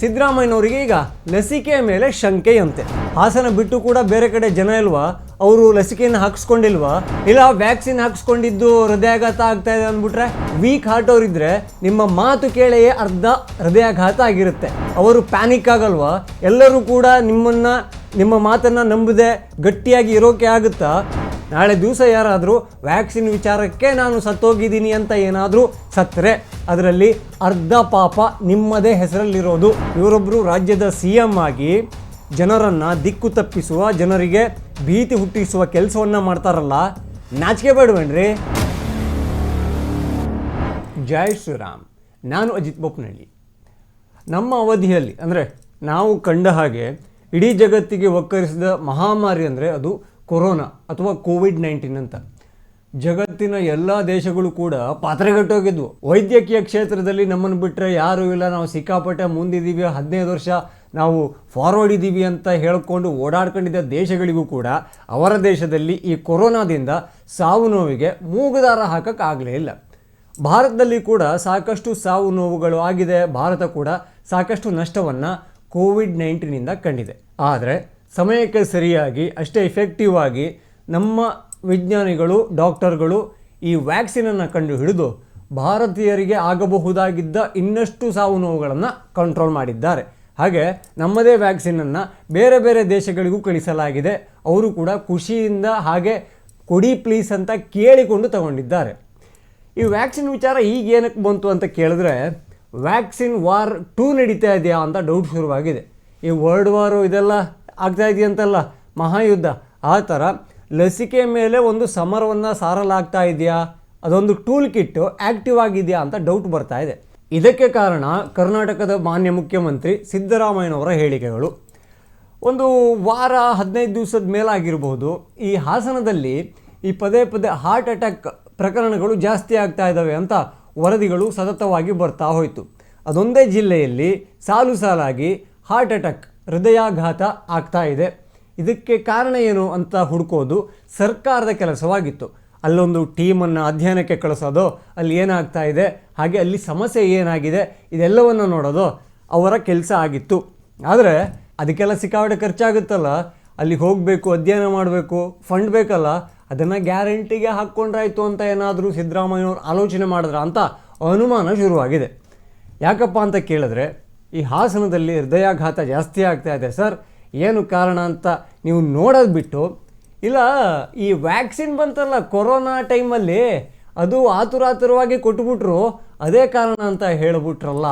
ಸಿದ್ದರಾಮಯ್ಯನವರಿಗೆ ಈಗ ಲಸಿಕೆಯ ಮೇಲೆ ಶಂಕೆಯಂತೆ. ಹಾಸನ ಬಿಟ್ಟು ಕೂಡ ಬೇರೆ ಕಡೆ ಜನ ಇಲ್ವಾ? ಅವರು ಲಸಿಕೆಯನ್ನು ಹಾಕಿಸ್ಕೊಂಡಿಲ್ವಾ? ಇಲ್ಲ ವ್ಯಾಕ್ಸಿನ್ ಹಾಕಿಸ್ಕೊಂಡಿದ್ದು ಹೃದಯಾಘಾತ ಆಗ್ತಾ ಇದೆ ಅಂದ್ಬಿಟ್ರೆ ವೀಕ್ ಹಾರ್ಟ್ ಅವರಿದ್ರೆ ನಿಮ್ಮ ಮಾತು ಕೇಳೆಯೇ ಅರ್ಧ ಹೃದಯಾಘಾತ ಆಗಿರುತ್ತೆ. ಅವರು ಪ್ಯಾನಿಕ್ ಆಗಲ್ವಾ? ಎಲ್ಲರೂ ಕೂಡ ನಿಮ್ಮನ್ನ, ನಿಮ್ಮ ಮಾತನ್ನ ನಂಬದೆ ಗಟ್ಟಿಯಾಗಿ ಇರೋಕೆ ಆಗುತ್ತಾ? ನಾಳೆ ದಿವಸ ಯಾರಾದರೂ ವ್ಯಾಕ್ಸಿನ್ ವಿಚಾರಕ್ಕೆ ನಾನು ಸತ್ತೋಗಿದ್ದೀನಿ ಅಂತ ಏನಾದರೂ ಸತ್ತರೆ, ಅದರಲ್ಲಿ ಅರ್ಧ ಪಾಪ ನಿಮ್ಮದೇ ಹೆಸರಲ್ಲಿರೋದು. ಇವರೊಬ್ಬರು ರಾಜ್ಯದ ಸಿ ಎಂ ಆಗಿ ಜನರನ್ನು ದಿಕ್ಕು ತಪ್ಪಿಸುವ, ಜನರಿಗೆ ಭೀತಿ ಹುಟ್ಟಿಸುವ ಕೆಲಸವನ್ನು ಮಾಡ್ತಾರಲ್ಲ, ನಾಚಿಕೆ ಬೇಡವೇನ್ರಿ? ಜೈ ಶ್ರೀರಾಮ್. ನಾನು ಅಜಿತ್ ಬೊಪ್ಪನಹಳ್ಳಿ ನಮ್ಮ ಅವಧಿಯಲ್ಲಿ, ಅಂದರೆ ನಾವು ಕಂಡ ಹಾಗೆ ಇಡೀ ಜಗತ್ತಿಗೆ ಒಕ್ಕರಿಸಿದ ಮಹಾಮಾರಿ ಅಂದರೆ ಅದು ಕೊರೋನಾ ಅಥವಾ ಕೋವಿಡ್ ನೈನ್ಟೀನ್ ಅಂತ. ಜಗತ್ತಿನ ಎಲ್ಲ ದೇಶಗಳು ಕೂಡ ಪಾತ್ರೆಗಟ್ಟೋಗಿದ್ವು. ವೈದ್ಯಕೀಯ ಕ್ಷೇತ್ರದಲ್ಲಿ ನಮ್ಮನ್ನು ಬಿಟ್ಟರೆ ಯಾರೂ ಇಲ್ಲ. ನಾವು ಸಿಕ್ಕಾಪಟ್ಟೆ ಮುಂದಿದ್ದೀವಿ. ಹದಿನೈದು ವರ್ಷ ನಾವು ಫಾರ್ವರ್ಡ್ ಇದ್ದೀವಿ ಅಂತ ಹೇಳಿಕೊಂಡು ಓಡಾಡ್ಕೊಂಡಿದ್ದ ದೇಶಗಳಿಗೂ ಕೂಡ ಅವರ ದೇಶದಲ್ಲಿ ಈ ಕೊರೋನಾದಿಂದ ಸಾವು ನೋವಿಗೆ ಮೂಗುದಾರ ಹಾಕೋಕ್ಕಾಗಲೇ ಇಲ್ಲ. ಭಾರತದಲ್ಲಿ ಕೂಡ ಸಾಕಷ್ಟು ಸಾವು ನೋವುಗಳು ಆಗಿದೆ. ಭಾರತ ಕೂಡ ಸಾಕಷ್ಟು ನಷ್ಟವನ್ನು ಕೋವಿಡ್ ನೈನ್ಟೀನಿಂದ ಕಂಡಿದೆ. ಆದರೆ ಸಮಯಕ್ಕೆ ಸರಿಯಾಗಿ, ಅಷ್ಟೇ ಎಫೆಕ್ಟಿವ್ ಆಗಿ ನಮ್ಮ ವಿಜ್ಞಾನಿಗಳು, ಡಾಕ್ಟರ್ಗಳು ಈ ವ್ಯಾಕ್ಸಿನನ್ನು ಕಂಡು ಹಿಡಿದು ಭಾರತೀಯರಿಗೆ ಆಗಬಹುದಾಗಿದ್ದ ಇನ್ನಷ್ಟು ಸಾವು ನೋವುಗಳನ್ನು ಕಂಟ್ರೋಲ್ ಮಾಡಿದ್ದಾರೆ. ಹಾಗೆ ನಮ್ಮದೇ ವ್ಯಾಕ್ಸಿನನ್ನು ಬೇರೆ ಬೇರೆ ದೇಶಗಳಿಗೂ ಕಳಿಸಲಾಗಿದೆ. ಅವರು ಕೂಡ ಖುಷಿಯಿಂದ ಹಾಗೆ ಕೊಡಿ ಪ್ಲೀಸ್ ಅಂತ ಕೇಳಿಕೊಂಡು ತಗೊಂಡಿದ್ದಾರೆ. ಈ ವ್ಯಾಕ್ಸಿನ್ ವಿಚಾರ ಈಗ ಏನಕ್ಕೆ ಬಂತು ಅಂತ ಕೇಳಿದ್ರೆ ವ್ಯಾಕ್ಸಿನ್ ವಾರ್ ಟೂ ನಡೀತಾ ಇದೆಯಾ ಅಂತ ಡೌಟ್ ಶುರುವಾಗಿದೆ. ಈ ವರ್ಲ್ಡ್ ವಾರು ಇದೆಲ್ಲ ಆಗ್ತಾ ಇದೆಯಂತಲ್ಲ ಮಹಾಯುದ್ಧ. ಆ ಥರ ಲಸಿಕೆ ಮೇಲೆ ಒಂದು ಸಮರವನ್ನು ಸಾರಲಾಗ್ತಾ ಇದೆಯಾ? ಅದೊಂದು ಟೂಲ್ ಕಿಟ್ಟು ಆ್ಯಕ್ಟಿವ್ ಆಗಿದೆಯಾ ಅಂತ ಡೌಟ್ ಬರ್ತಾ ಇದೆ. ಇದಕ್ಕೆ ಕಾರಣ ಕರ್ನಾಟಕದ ಮಾನ್ಯ ಮುಖ್ಯಮಂತ್ರಿ ಸಿದ್ದರಾಮಯ್ಯನವರ ಹೇಳಿಕೆಗಳು. ಒಂದು ವಾರ, ಹದಿನೈದು ದಿವಸದ ಮೇಲಾಗಿರ್ಬೋದು. ಈ ಹಾಸನದಲ್ಲಿ ಈ ಪದೇ ಪದೇ ಹಾರ್ಟ್ ಅಟ್ಯಾಕ್ ಪ್ರಕರಣಗಳು ಜಾಸ್ತಿ ಆಗ್ತಾ ಇದ್ದಾವೆ ಅಂತ ವರದಿಗಳು ಸತತವಾಗಿ ಬರ್ತಾ ಹೋಯಿತು. ಅದೊಂದೇ ಜಿಲ್ಲೆಯಲ್ಲಿ ಸಾಲು ಸಾಲಾಗಿ ಹಾರ್ಟ್ ಅಟ್ಯಾಕ್ ಹೃದಯಾಘಾತ ಆಗ್ತಾ ಇದೆ. ಇದಕ್ಕೆ ಕಾರಣ ಏನು ಅಂತ ಹುಡುಕೋದು ಸರ್ಕಾರದ ಕೆಲಸವಾಗಿತ್ತು. ಅಲ್ಲೊಂದು ಟೀಮನ್ನು ಅಧ್ಯಯನಕ್ಕೆ ಕಳಿಸೋದು, ಅಲ್ಲಿ ಏನಾಗ್ತಾ ಇದೆ, ಹಾಗೆ ಅಲ್ಲಿ ಸಮಸ್ಯೆ ಏನಾಗಿದೆ, ಇದೆಲ್ಲವನ್ನು ನೋಡೋದು ಅವರ ಕೆಲಸ ಆಗಿತ್ತು. ಆದರೆ ಅದಕ್ಕೆಲ್ಲ ಸಿಕ್ಕಾಪಟ್ಟೆ ಖರ್ಚಾಗುತ್ತಲ್ಲ. ಅಲ್ಲಿಗೆ ಹೋಗಬೇಕು, ಅಧ್ಯಯನ ಮಾಡಬೇಕು ಫಂಡ್ ಬೇಕಲ್ಲ. ಅದನ್ನು ಗ್ಯಾರಂಟಿಗೆ ಹಾಕ್ಕೊಂಡ್ರಾಯ್ತು ಅಂತ ಏನಾದರೂ ಸಿದ್ದರಾಮಯ್ಯವ್ರು ಆಲೋಚನೆ ಮಾಡಿದ್ರ ಅಂತ ಅನುಮಾನ ಶುರುವಾಗಿದೆ. ಯಾಕಪ್ಪ ಅಂತ ಕೇಳಿದ್ರೆ ಈ ಹಾಸನದಲ್ಲಿ ಹೃದಯಾಘಾತ ಜಾಸ್ತಿ ಆಗ್ತಾ ಇದೆ. ಸರ್, ಏನು ಕಾರಣ ಅಂತ ನೀವು ನೋಡೋದು ಬಿಟ್ಟು, ಇಲ್ಲ, ಈ ವ್ಯಾಕ್ಸಿನ್ ಬಂತಲ್ಲ ಕೊರೋನಾ ಟೈಮಲ್ಲಿ, ಅದು ಆತುರಾತುರವಾಗಿ ಕೊಟ್ಬಿಟ್ರು, ಅದೇ ಕಾರಣ ಅಂತ ಹೇಳಿಬಿಟ್ರಲ್ಲ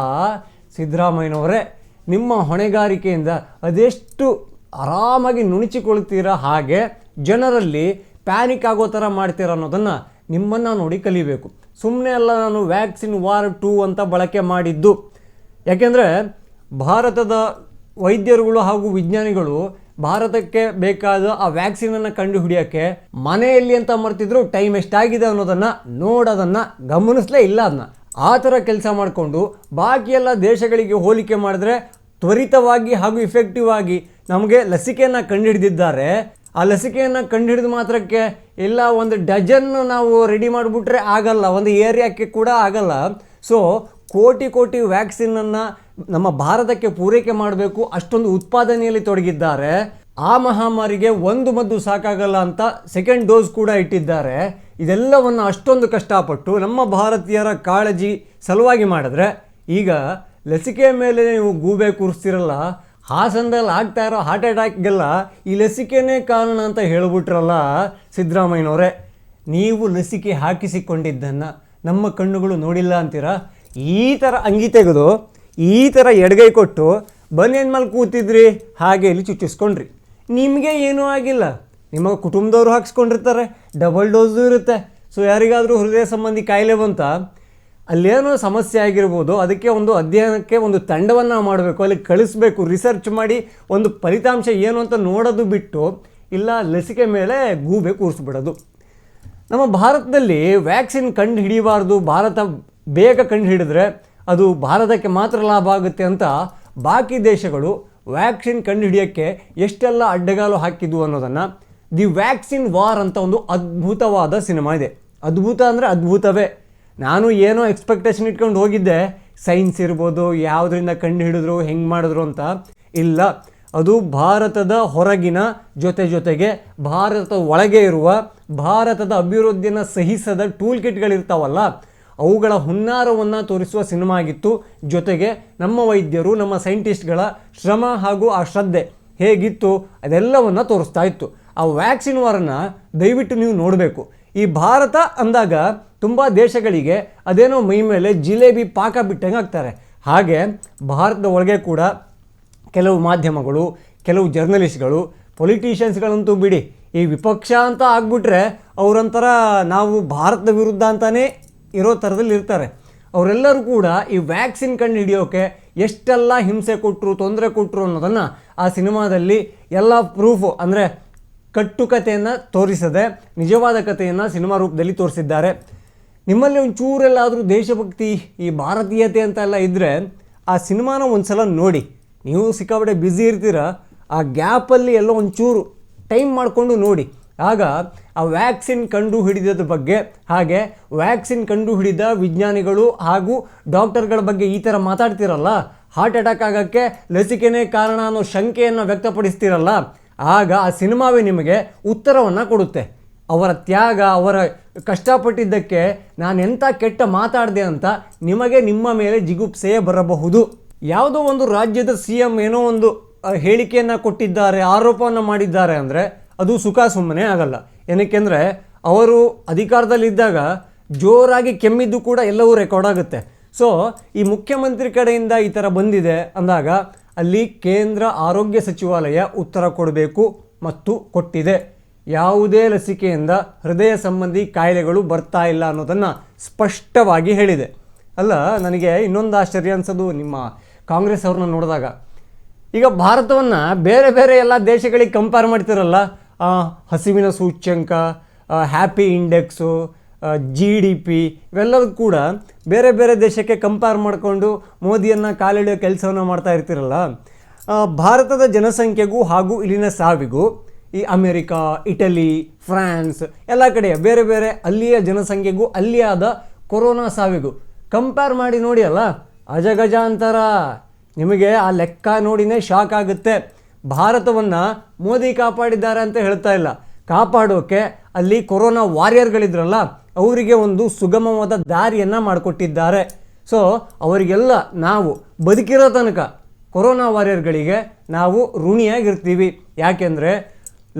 ಸಿದ್ದರಾಮಯ್ಯನವರೇ, ನಿಮ್ಮ ಹೊಣೆಗಾರಿಕೆಯಿಂದ ಅದೆಷ್ಟು ಆರಾಮಾಗಿ ನುಣುಚಿಕೊಳ್ತೀರಾ ಹಾಗೆ ಜನರಲ್ಲಿ ಪ್ಯಾನಿಕ್ ಆಗೋ ಥರ ಮಾಡ್ತೀರ ಅನ್ನೋದನ್ನು ನಿಮ್ಮನ್ನು ನೋಡಿ ಕಲಿಬೇಕು. ಸುಮ್ಮನೆ ಅಲ್ಲ ನಾನು ವ್ಯಾಕ್ಸಿನ್ ವಾರ್ ಟೂ ಅಂತ ಬಳಕೆ ಮಾಡಿದ್ದು. ಯಾಕೆಂದರೆ ಭಾರತದ ವೈದ್ಯರುಗಳು ಹಾಗೂ ವಿಜ್ಞಾನಿಗಳು ಭಾರತಕ್ಕೆ ಬೇಕಾದ ಆ ವ್ಯಾಕ್ಸಿನನ್ನು ಕಂಡು ಹಿಡಿಯೋಕ್ಕೆ ಮನೆಯಲ್ಲಿ ಅಂತ ಮರ್ತಿದ್ರು ಟೈಮ್ ಎಷ್ಟಾಗಿದೆ ಅನ್ನೋದನ್ನು ನೋಡೋದನ್ನು ಗಮನಿಸಲೇ ಇಲ್ಲ ಅದನ್ನ ಆ ಥರ ಕೆಲಸ ಮಾಡಿಕೊಂಡು ಬಾಕಿ ಎಲ್ಲ ದೇಶಗಳಿಗೆ ಹೋಲಿಕೆ ಮಾಡಿದ್ರೆ ತ್ವರಿತವಾಗಿ ಹಾಗೂ ಇಫೆಕ್ಟಿವ್ ಆಗಿ ನಮಗೆ ಲಸಿಕೆಯನ್ನು ಕಂಡುಹಿಡಿದಿದ್ದಾರೆ. ಆ ಲಸಿಕೆಯನ್ನು ಕಂಡುಹಿಡಿದ ಮಾತ್ರಕ್ಕೆ ಇಲ್ಲ ಒಂದು ಡಜನ್ ನಾವು ರೆಡಿ ಮಾಡಿಬಿಟ್ರೆ ಆಗಲ್ಲ. ಒಂದು ಏರಿಯಾಕ್ಕೆ ಕೂಡ ಆಗಲ್ಲ. ಸೊ ಕೋಟಿ ಕೋಟಿ ವ್ಯಾಕ್ಸಿನನ್ನು ನಮ್ಮ ಭಾರತಕ್ಕೆ ಪೂರೈಕೆ ಮಾಡಬೇಕು ಅಷ್ಟೊಂದು ಉತ್ಪಾದನೆಯಲ್ಲಿ ತೊಡಗಿದ್ದಾರೆ. ಆ ಮಹಾಮಾರಿಗೆ ಒಂದು ಮದ್ದು ಸಾಕಾಗಲ್ಲ ಅಂತ ಸೆಕೆಂಡ್ ಡೋಸ್ ಕೂಡ ಇಟ್ಟಿದ್ದಾರೆ. ಇದೆಲ್ಲವನ್ನು ಅಷ್ಟೊಂದು ಕಷ್ಟಪಟ್ಟು ನಮ್ಮ ಭಾರತೀಯರ ಕಾಳಜಿ ಸಲುವಾಗಿ ಮಾಡಿದ್ರೆ ಈಗ ಲಸಿಕೆ ಮೇಲೆ ನೀವು ಗೂಬೆ ಕೂರಿಸ್ತಿರಲ್ಲ ಹಾಸನದಲ್ಲಿ ಆಗ್ತಾ ಇರೋ ಹಾರ್ಟ್ ಅಟ್ಯಾಕ್ಗೆಲ್ಲ ಈ ಲಸಿಕೆನೇ ಕಾರಣ ಅಂತ ಹೇಳಿಬಿಟ್ರಲ್ಲ ಸಿದ್ದರಾಮಯ್ಯನವರೇ. ನೀವು ಲಸಿಕೆ ಹಾಕಿಸಿಕೊಂಡಿದ್ದನ್ನು ನಮ್ಮ ಕಣ್ಣುಗಳು ನೋಡಿಲ್ಲ ಅಂತೀರಾ? ಈ ಥರ ಅಂಗಿ ತೆಗೆದು ಈ ಥರ ಎಡಗೈ ಕೊಟ್ಟು ಬನ್ನೇನ್ ಮೇಲೆ ಕೂತಿದ್ರಿ? ಹಾಗೆ ಇಲ್ಲಿ ಚುಚ್ಚಿಸ್ಕೊಂಡ್ರಿ. ನಿಮಗೆ ಏನೂ ಆಗಿಲ್ಲ. ನಿಮ್ಮ ಕುಟುಂಬದವರು ಹಾಕ್ಸ್ಕೊಂಡಿರ್ತಾರೆ. ಡಬಲ್ ಡೋಸು ಇರುತ್ತೆ. ಸೊ ಯಾರಿಗಾದರೂ ಹೃದಯ ಸಂಬಂಧಿ ಕಾಯಿಲೆ ಬಂತ, ಅಲ್ಲೇನೋ ಸಮಸ್ಯೆ ಆಗಿರ್ಬೋದು, ಅದಕ್ಕೆ ಒಂದು ಅಧ್ಯಯನಕ್ಕೆ ಒಂದು ತಂಡವನ್ನು ಮಾಡಬೇಕು, ಅಲ್ಲಿ ಕಳಿಸ್ಬೇಕು ರಿಸರ್ಚ್ ಮಾಡಿ ಒಂದು ಫಲಿತಾಂಶ ಏನು ಅಂತ ನೋಡೋದು ಬಿಟ್ಟು, ಇಲ್ಲ ಲಸಿಕೆ ಮೇಲೆ ಗೂಬೆ ಕೂರಿಸ್ಬಿಡೋದು. ನಮ್ಮ ಭಾರತದಲ್ಲಿ ವ್ಯಾಕ್ಸಿನ್ ಕಂಡು ಹಿಡಿಯಬಾರ್ದು ಭಾರತ ಬೇಗ ಕಂಡು ಹಿಡಿದ್ರೆ ಅದು ಭಾರತಕ್ಕೆ ಮಾತ್ರ ಲಾಭ ಆಗುತ್ತೆ ಅಂತ ಬಾಕಿ ದೇಶಗಳು ವ್ಯಾಕ್ಸಿನ್ ಕಂಡು ಹಿಡಿಯೋಕ್ಕೆ ಎಷ್ಟೆಲ್ಲ ಅಡ್ಡಗಾಲು ಹಾಕಿದ್ವು ಅನ್ನೋದನ್ನು ದಿ ವ್ಯಾಕ್ಸಿನ್ ವಾರ್ ಅಂತ ಒಂದು ಅದ್ಭುತವಾದ ಸಿನಿಮಾ ಇದೆ. ಅದ್ಭುತ ಅಂದರೆ ಅದ್ಭುತವೇ. ನಾನು ಏನೋ ಎಕ್ಸ್ಪೆಕ್ಟೇಷನ್ ಇಟ್ಕೊಂಡು ಹೋಗಿದ್ದೆ. ಸೈನ್ಸ್ ಇರ್ಬೋದು, ಯಾವುದರಿಂದ ಕಂಡು ಹಿಡಿದ್ರು, ಹೆಂಗೆ ಮಾಡಿದ್ರು ಅಂತ ಇಲ್ಲ. ಅದು ಭಾರತದ ಹೊರಗಿನ ಜೊತೆ ಜೊತೆಗೆ ಭಾರತದ ಒಳಗೆ ಇರುವ ಭಾರತದ ಅಭಿವೃದ್ಧಿಯನ್ನು ಸಹಿಸದ ಟೂಲ್ ಕಿಟ್ಗಳಿರ್ತಾವಲ್ಲ ಅವುಗಳ ಹುನ್ನಾರವನ್ನು ತೋರಿಸುವ ಸಿನಿಮಾ ಆಗಿತ್ತು. ಜೊತೆಗೆ ನಮ್ಮ ವೈದ್ಯರು, ನಮ್ಮ ಸೈಂಟಿಸ್ಟ್ಗಳ ಶ್ರಮ ಹಾಗೂ ಆ ಶ್ರದ್ಧೆ ಹೇಗಿತ್ತು ಅದೆಲ್ಲವನ್ನು ತೋರಿಸ್ತಾ ಇತ್ತು. ಆ ವ್ಯಾಕ್ಸಿನ್ ವಾರನ್ನು ದಯವಿಟ್ಟು ನೀವು ನೋಡಬೇಕು. ಈ ಭಾರತ ಅಂದಾಗ ತುಂಬ ದೇಶಗಳಿಗೆ ಅದೇನೋ ಮೈ ಮೇಲೆ ಜಿಲೇಬಿ ಪಾಕ ಬಿಟ್ಟಂಗೆ ಆಗ್ತಾರೆ. ಹಾಗೆ ಭಾರತದ ಒಳಗೆ ಕೂಡ ಕೆಲವು ಮಾಧ್ಯಮಗಳು, ಕೆಲವು ಜರ್ನಲಿಸ್ಟ್ಗಳು, ಪೊಲಿಟೀಷಿಯನ್ಸ್ಗಳಂತೂ ಬಿಡಿ, ಈ ವಿಪಕ್ಷ ಅಂತ ಆಗ್ಬಿಟ್ರೆ ಅವರಂತರ ನಾವು ಭಾರತದ ವಿರುದ್ಧ ಅಂತಾನೇ ಇರೋ ಥರದಲ್ಲಿ ಇರ್ತಾರೆ. ಅವರೆಲ್ಲರೂ ಕೂಡ ಈ ವ್ಯಾಕ್ಸಿನ್ ಕಂಡು ಹಿಡಿಯೋಕೆ ಎಷ್ಟೆಲ್ಲ ಹಿಂಸೆ ಕೊಟ್ಟರು ತೊಂದರೆ ಕೊಟ್ಟರು ಅನ್ನೋದನ್ನು ಆ ಸಿನಿಮಾದಲ್ಲಿ ಎಲ್ಲ ಪ್ರೂಫು ಅಂದರೆ ಕಟ್ಟುಕತೆಯನ್ನು ತೋರಿಸದೆ, ನಿಜವಾದ ಕಥೆಯನ್ನು ಸಿನಿಮಾ ರೂಪದಲ್ಲಿ ತೋರಿಸಿದ್ದಾರೆ. ನಿಮ್ಮಲ್ಲಿ ಒಂಚೂರೆಲ್ಲಾದರೂ ದೇಶಭಕ್ತಿ, ಈ ಭಾರತೀಯತೆ ಅಂತೆಲ್ಲ ಇದ್ದರೆ ಆ ಸಿನಿಮಾನ ಒಂದ್ಸಲ ನೋಡಿ. ನೀವು ಸಿಕ್ಕಾಪಟ್ಟೆ ಬ್ಯುಸಿ ಇರ್ತೀರ, ಆ ಗ್ಯಾಪಲ್ಲಿ ಎಲ್ಲೋ ಒಂಚೂರು ಟೈಮ್ ಮಾಡಿಕೊಂಡು ನೋಡಿ. ಆಗ ಆ ವ್ಯಾಕ್ಸಿನ್ ಕಂಡು ಹಿಡಿದದ ಬಗ್ಗೆ, ಹಾಗೆ ವ್ಯಾಕ್ಸಿನ್ ಕಂಡು ಹಿಡಿದ ವಿಜ್ಞಾನಿಗಳು ಹಾಗೂ ಡಾಕ್ಟರ್ಗಳ ಬಗ್ಗೆ ಈ ಥರ ಮಾತಾಡ್ತಿರಲ್ಲ? ಹಾರ್ಟ್ ಅಟ್ಯಾಕ್ ಆಗೋಕ್ಕೆ ಲಸಿಕೆನೇ ಕಾರಣ ಅನ್ನೋ ಶಂಕೆಯನ್ನು ವ್ಯಕ್ತಪಡಿಸ್ತಿರಲ್ಲ? ಆಗ ಆ ಸಿನಿಮಾವೇ ನಿಮಗೆ ಉತ್ತರವನ್ನು ಕೊಡುತ್ತೆ. ಅವರ ತ್ಯಾಗ, ಅವರ ಕಷ್ಟಪಟ್ಟಿದ್ದಕ್ಕೆ ನಾನು ಎಂಥ ಕೆಟ್ಟ ಮಾತಾಡಿದೆ ಅಂತ ನಿಮಗೆ ನಿಮ್ಮ ಮೇಲೆ ಜಿಗುಪ್ಸೆಯೇ ಬರಬಹುದು. ಯಾವುದೋ ಒಂದು ರಾಜ್ಯದ ಸಿ ಎಂ ಏನೋ ಒಂದು ಹೇಳಿಕೆಯನ್ನು ಕೊಟ್ಟಿದ್ದಾರೆ, ಆರೋಪವನ್ನು ಮಾಡಿದ್ದಾರೆ ಅಂದರೆ ಅದು ಸುಖ ಸುಮ್ಮನೆ ಆಗಲ್ಲ. ಏನಕ್ಕೆಂದರೆ ಅವರು ಅಧಿಕಾರದಲ್ಲಿದ್ದಾಗ ಜೋರಾಗಿ ಕೆಮ್ಮಿದ್ದು ಕೂಡ ಎಲ್ಲವೂ ರೆಕಾರ್ಡ್ ಆಗುತ್ತೆ. ಸೊ ಈ ಮುಖ್ಯಮಂತ್ರಿ ಕಡೆಯಿಂದ ಈ ಥರ ಬಂದಿದೆ ಅಂದಾಗ ಅಲ್ಲಿ ಕೇಂದ್ರ ಆರೋಗ್ಯ ಸಚಿವಾಲಯ ಉತ್ತರ ಕೊಡಬೇಕು ಮತ್ತು ಕೊಟ್ಟಿದೆ. ಯಾವುದೇ ಲಸಿಕೆಯಿಂದ ಹೃದಯ ಸಂಬಂಧಿ ಕಾಯಿಲೆಗಳು ಬರ್ತಾ ಇಲ್ಲ ಅನ್ನೋದನ್ನು ಸ್ಪಷ್ಟವಾಗಿ ಹೇಳಿದೆ. ಅಲ್ಲ, ನನಗೆ ಇನ್ನೊಂದು ಆಶ್ಚರ್ಯ ಅನ್ಸೋದು ನಿಮ್ಮ ಕಾಂಗ್ರೆಸ್ ಅವ್ರನ್ನ ನೋಡಿದಾಗ. ಈಗ ಭಾರತವನ್ನು ಬೇರೆ ಬೇರೆ ಎಲ್ಲ ದೇಶಗಳಿಗೆ ಕಂಪೇರ್ ಮಾಡ್ತಿರಲ್ಲ ಹಸಿವಿನ ಸೂಚ್ಯಂಕ happy index G D P ಇವೆಲ್ಲವೂ ಕೂಡ ಬೇರೆ ಬೇರೆ ದೇಶಕ್ಕೆ ಕಂಪೇರ್ ಮಾಡಿಕೊಂಡು ಮೋದಿಯನ್ನು ಕಾಲಿಡೋ ಕೆಲಸವನ್ನು ಮಾಡ್ತಾ ಇರ್ತಿರಲ್ಲ ಭಾರತದ ಜನಸಂಖ್ಯೆಗೂ ಹಾಗೂ ಇಲ್ಲಿನ ಸಾವಿಗೂ ಈ ಅಮೇರಿಕಾ, ಇಟಲಿ, ಫ್ರಾನ್ಸ್ ಎಲ್ಲ ಕಡೆ ಬೇರೆ ಬೇರೆ ಅಲ್ಲಿಯ ಜನಸಂಖ್ಯೆಗೂ ಅಲ್ಲಿಯ ಆದ ಕೊರೋನಾ ಸಾವಿಗೂ ಕಂಪೇರ್ ಮಾಡಿ ನೋಡಿ ಅಲ್ಲ, ಅಜಗಜಾಂತರ. ನಿಮಗೆ ಆ ಲೆಕ್ಕ ನೋಡಿನೇ ಶಾಕ್ ಆಗುತ್ತೆ. ಭಾರತವನ್ನು ಮೋದಿ ಕಾಪಾಡಿದ್ದಾರೆ ಅಂತ ಹೇಳ್ತಾ ಇಲ್ಲ. ಕಾಪಾಡೋಕೆ ಅಲ್ಲಿ ಕೊರೋನಾ ವಾರಿಯರ್ಗಳಿದ್ರಲ್ಲ, ಅವರಿಗೆ ಒಂದು ಸುಗಮವಾದ ದಾರಿಯನ್ನು ಮಾಡಿಕೊಟ್ಟಿದ್ದಾರೆ. ಸೊ ಅವರಿಗೆಲ್ಲ ನಾವು ಬದುಕಿರೋ ತನಕ ಕೊರೋನಾ ವಾರಿಯರ್ಗಳಿಗೆ ನಾವು ಋಣಿಯಾಗಿರ್ತೀವಿ. ಯಾಕೆಂದರೆ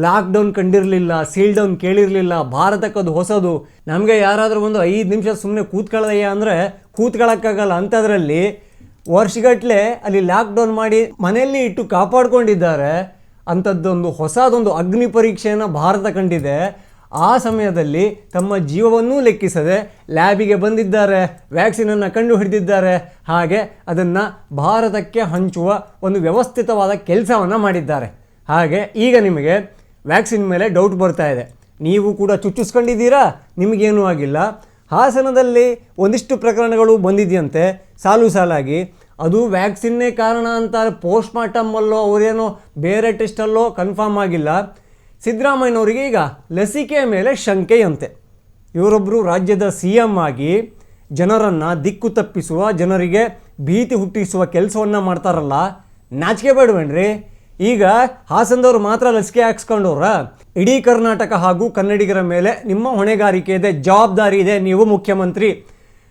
ಲಾಕ್ಡೌನ್ ಕಂಡಿರಲಿಲ್ಲ ಸೀಲ್ ಡೌನ್ ಕೇಳಿರಲಿಲ್ಲ, ಭಾರತಕ್ಕೆ ಅದು ಹೊಸದು. ನಮಗೆ ಯಾರಾದರೂ ಒಂದು ಐದು ನಿಮಿಷ ಸುಮ್ಮನೆ ಕೂತ್ಕೊಳ್ಳಯ್ಯ ಅಂದರೆ ಕೂತ್ಕೊಳ್ಳೋಕ್ಕಾಗಲ್ಲ ಅಂಥದ್ರಲ್ಲಿ ವರ್ಷಗಟ್ಟಲೆ ಅಲ್ಲಿ ಲಾಕ್ಡೌನ್ ಮಾಡಿ ಮನೆಯಲ್ಲಿ ಇಟ್ಟು ಕಾಪಾಡಿಕೊಂಡಿದ್ದಾರೆ ಅಂಥದ್ದೊಂದು ಹೊಸದೊಂದು ಅಗ್ನಿ ಪರೀಕ್ಷೆಯನ್ನು ಭಾರತ ಕಂಡಿದೆ. ಆ ಸಮಯದಲ್ಲಿ ತಮ್ಮ ಜೀವವನ್ನೂ ಲೆಕ್ಕಿಸದೆ ಲ್ಯಾಬಿಗೆ ಬಂದಿದ್ದಾರೆ ವ್ಯಾಕ್ಸಿನನ್ನು ಕಂಡು ಹಿಡಿದಿದ್ದಾರೆ ಹಾಗೆ ಅದನ್ನು ಭಾರತಕ್ಕೆ ಹಂಚುವ ಒಂದು ವ್ಯವಸ್ಥಿತವಾದ ಕೆಲಸವನ್ನು ಮಾಡಿದ್ದಾರೆ. ಹಾಗೆ ಈಗ ನಿಮಗೆ ವ್ಯಾಕ್ಸಿನ್ ಮೇಲೆ ಡೌಟ್ ಬರ್ತಾ ಇದೆ. ನೀವು ಕೂಡ ಚುಚ್ಚಿಸ್ಕೊಂಡಿದ್ದೀರಾ? ನಿಮಗೇನೂ ಆಗಿಲ್ಲ. ಹಾಸನದಲ್ಲಿ ಒಂದಿಷ್ಟು ಪ್ರಕರಣಗಳು ಬಂದಿದೆಯಂತೆ, ಸಾಲು ಸಾಲಾಗಿ. ಅದು ವ್ಯಾಕ್ಸಿನ್ನೇ ಕಾರಣ ಅಂತ ಪೋಸ್ಟ್ ಮಾರ್ಟಮಲ್ಲೋ ಅವರೇನೋ ಬೇರೆ ಟೆಸ್ಟಲ್ಲೋ ಕನ್ಫರ್ಮ್ ಆಗಿಲ್ಲ. ಸಿದ್ದರಾಮಯ್ಯನವರಿಗೆ ಈಗ ಲಸಿಕೆಯ ಮೇಲೆ ಶಂಕೆಯಂತೆ. ಇವರೊಬ್ಬರು ರಾಜ್ಯದ ಸಿ ಎಂ ಆಗಿ ಜನರನ್ನು ದಿಕ್ಕು ತಪ್ಪಿಸುವ, ಜನರಿಗೆ ಭೀತಿ ಹುಟ್ಟಿಸುವ ಕೆಲಸವನ್ನು ಮಾಡ್ತಾರಲ್ಲ, ನಾಚಿಕೆ ಬೇಡವೇನ್ರಿ? ಈಗ ಹಾಸನದವ್ರು ಮಾತ್ರ ಲಸಿಕೆ ಹಾಕ್ಸ್ಕೊಂಡವ್ರ? ಇಡೀ ಕರ್ನಾಟಕ ಹಾಗೂ ಕನ್ನಡಿಗರ ಮೇಲೆ ನಿಮ್ಮ ಹೊಣೆಗಾರಿಕೆ ಇದೆ, ಜವಾಬ್ದಾರಿ ಇದೆ, ನೀವು ಮುಖ್ಯಮಂತ್ರಿ.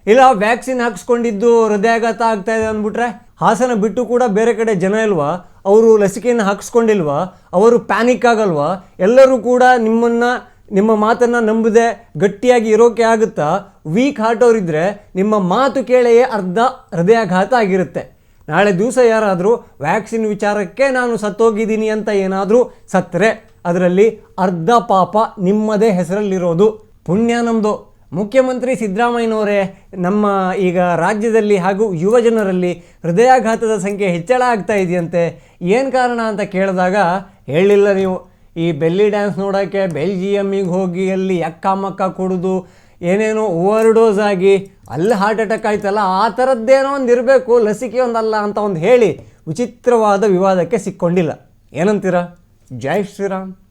ಇಲ್ಲ, ವ್ಯಾಕ್ಸಿನ್ ಹಾಕ್ಸ್ಕೊಂಡಿದ್ದು ಹೃದಯಾಘಾತ ಆಗ್ತಾ ಇದೆ ಅಂದ್ಬಿಟ್ರೆ? ಹಾಸನ ಬಿಟ್ಟು ಕೂಡ ಬೇರೆ ಕಡೆ ಜನ ಇಲ್ವಾ? ಅವರು ಲಸಿಕೆಯನ್ನು ಹಾಕ್ಸ್ಕೊಂಡಿಲ್ವಾ? ಅವರು ಪ್ಯಾನಿಕ್ ಆಗಲ್ವಾ? ಎಲ್ಲರೂ ಕೂಡ ನಿಮ್ಮನ್ನು, ನಿಮ್ಮ ಮಾತನ್ನು ನಂಬದೆ ಗಟ್ಟಿಯಾಗಿ ಇರೋಕೆ ಆಗುತ್ತಾ? ವೀಕ್ ಹಾರ್ಟ್ ಅವರಿದ್ದರೆ ನಿಮ್ಮ ಮಾತು ಕೇಳೆಯೇ ಅರ್ಧ ಹೃದಯಾಘಾತ ಆಗಿರುತ್ತೆ. ನಾಳೆ ದಿವಸ ಯಾರಾದರೂ ವ್ಯಾಕ್ಸಿನ್ ವಿಚಾರಕ್ಕೆ ನಾನು ಸತ್ತೋಗಿದ್ದೀನಿ ಅಂತ ಏನಾದರೂ ಸತ್ತರೆ, ಅದರಲ್ಲಿ ಅರ್ಧ ಪಾಪ ನಿಮ್ಮದೇ ಹೆಸರಲ್ಲಿರೋದು. ಪುಣ್ಯ ನಮ್ಮದು ಮುಖ್ಯಮಂತ್ರಿ ಸಿದ್ದರಾಮಯ್ಯನವರೇ, ನಮ್ಮ ಈಗ ರಾಜ್ಯದಲ್ಲಿ ಹಾಗೂ ಯುವ ಜನರಲ್ಲಿ ಹೃದಯಾಘಾತದ ಸಂಖ್ಯೆ ಹೆಚ್ಚಳ ಆಗ್ತಾ ಇದೆಯಂತೆ. ಏನು ಕಾರಣ ಅಂತ ಕೇಳಿದಾಗ ಹೇಳಿಲ್ಲ ನೀವು. ಈ ಬೆಲ್ಲಿ ಡ್ಯಾನ್ಸ್ ನೋಡೋಕ್ಕೆ ಬೆಲ್ಜಿಯಮ್ಮಿಗೆ ಹೋಗಿ ಅಲ್ಲಿ ಅಕ್ಕ ಮಕ್ಕ ಕುಡಿದು ಏನೇನೋ ಓವರ್ ಡೋಸ್ ಆಗಿ ಅಲ್ಲಿ ಹಾರ್ಟ್ ಅಟ್ಯಾಕ್ ಆಯ್ತಲ್ಲ, ಆ ಥರದ್ದೇನೋ ಒಂದು ಇರಬೇಕು, ಲಸಿಕೆ ಒಂದಲ್ಲ ಅಂತ ಒಂದು ಹೇಳಿ ವಿಚಿತ್ರವಾದ ವಿವಾದಕ್ಕೆ ಸಿಕ್ಕೊಂಡಿಲ್ಲ. ಏನಂತೀರಾ? ಜೈ ಶ್ರೀರಾಮ್.